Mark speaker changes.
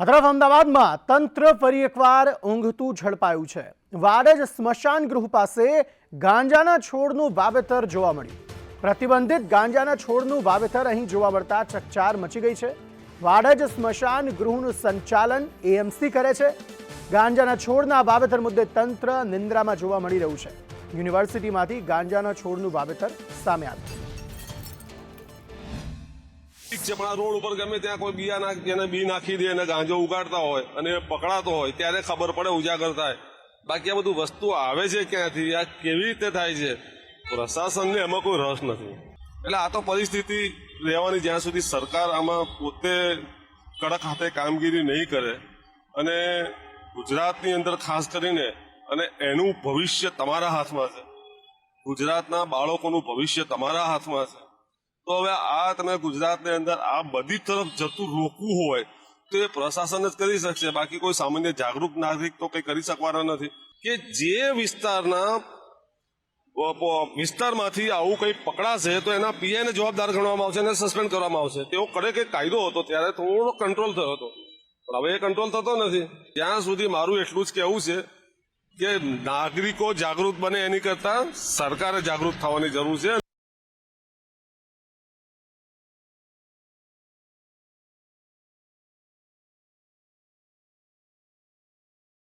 Speaker 1: આ તરફ અમદાવાદમાં તંત્ર ફરી એકવાર ઊંઘતું ઝડપાયું છે. વાડજ સ્મશાન ગૃહ પાસે ગાંજાના છોડનું વાવેતર જોવા મળ્યું. પ્રતિબંધિત ગાંજાના છોડનું વાવેતર અહીં જોવા મળતા ચકચાર મચી ગઈ છે. વાડજ સ્મશાન ગૃહનું સંચાલન એએમસી કરે છે. ગાંજાના છોડના વાવેતર મુદ્દે તંત્ર નિંદ્રામાં જોવા મળી રહ્યું છે. યુનિવર્સિટીમાંથી ગાંજાના છોડનું વાવેતર સામે આવ્યું
Speaker 2: ઠીક છે પણ આ રોડ ઉપર ગમે ત્યાં કોઈ બીયા નાખી, એને બી નાખી દે અને ગાંજો ઉગાડતા હોય, અને પકડાતો હોય, ત્યારે ખબર પડે ઉજાગર થાય. બાકી આ બધું વસ્તુ આવે છે ક્યાંથી? આ કેવી રીતે થાય છે? પ્રશાસનને એમાં કોઈ રસ નથી. એટલે આ તો પરિસ્થિતિ રહેવાની જ્યાં સુધી સરકાર આમાં પોતે કડક હાથે કામગીરી નહીં કરે, અને ગુજરાતની અંદર ખાસ કરીને, અને એનું ભવિષ્ય તમારા હાથમાં છે. ગુજરાતના બાળકોનું ભવિષ્ય તમારા હાથમાં છે. તો હવે આ તમે ગુજરાતની અંદર આ બધી તરફ જતું રોકવું હોય, તો એ પ્રશાસન જ કરી શકશે. બાકી કોઈ સામાન્ય જાગૃત નાગરિક તો કંઈ કરી શકવાના નથી. કે જે વિસ્તારના વિસ્તારમાંથી આવું કંઈ પકડાશે, તો એના પીઆઈને જવાબદાર ગણવામાં આવશે અને સસ્પેન્ડ કરવામાં આવશે. તેવો કડક એક કાયદો હતો, ત્યારે થોડો કંટ્રોલ થયો હતો. પણ હવે એ કંટ્રોલ થતો નથી. ત્યાં સુધી મારું એટલું જ કહેવું છે કે નાગરિકો જાગૃત બને એની કરતા સરકારે જાગૃત થવાની જરૂર છે.